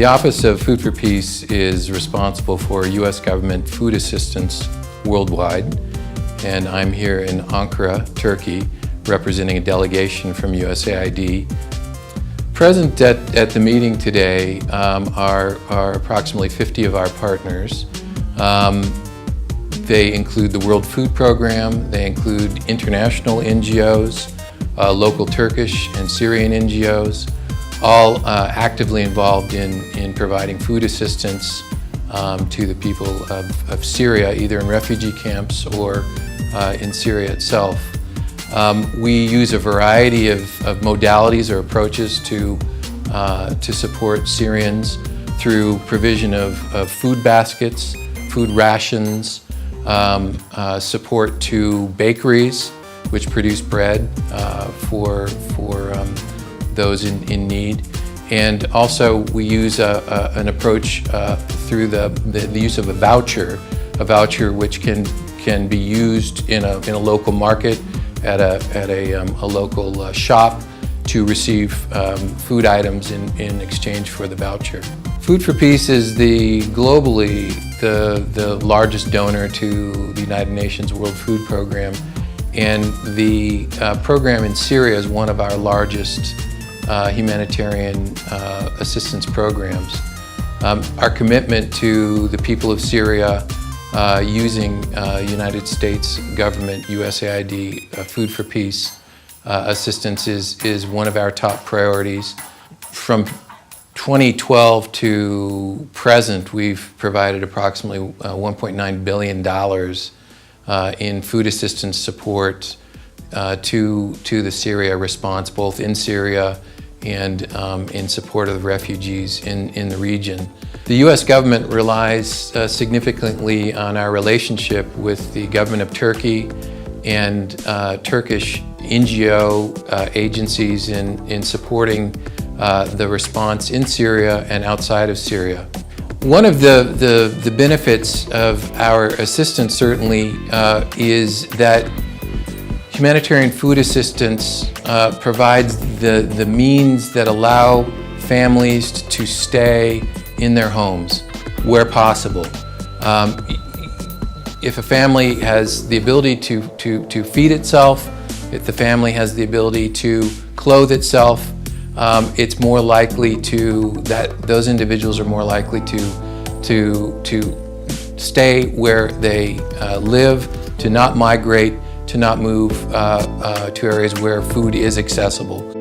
The Office of Food for Peace is responsible for U.S. government food assistance worldwide, and I'm here in Ankara, Turkey, representing a delegation from USAID. Present at, at the meeting today um, are, are approximately 50 of our partners. Um, they include the World Food Program, they include international NGOs, uh, local Turkish and Syrian NGOs, all uh, actively involved in, in providing food assistance um, to the people of, of Syria, either in refugee camps or uh, in Syria itself. Um, we use a variety of, of modalities or approaches to, uh, to support Syrians through provision of, of food baskets, food rations, um, uh, support to bakeries which produce bread uh, for, for um, those in, in need. And also, we use a, a, an approach uh, through the, the, the use of a voucher, a voucher which can, can be used in a, in a local market, at a, at a, um, a local uh, shop to receive um, food items in, in exchange for the voucher. Food for Peace is the globally the, the largest donor to the United Nations World Food Program, and the uh, program in Syria is one of our largest humanitarian uh, assistance programs. Um, our commitment to the people of Syria uh, using uh, United States government, USAID, uh, Food for Peace uh, assistance is, is one of our top priorities. From 2012 to present, we've provided approximately uh, $1.9 billion uh, in food assistance support uh, to, to the Syria response, both in Syria and um, in support of the refugees in, in the region. The U.S. government relies uh, significantly on our relationship with the government of Turkey and uh, Turkish NGO uh, agencies in, in supporting uh, the response in Syria and outside of Syria. One of the, the, the benefits of our assistance certainly uh, is that humanitarian food assistance uh, provides the, the means that allow families to stay in their homes where possible. Um, if a family has the ability to, to, to feed itself, if the family has the ability to clothe itself, um, it's more likely to that those individuals are more likely to to to stay where they uh, live, to not migrate, to not move uh, uh, to areas where food is accessible.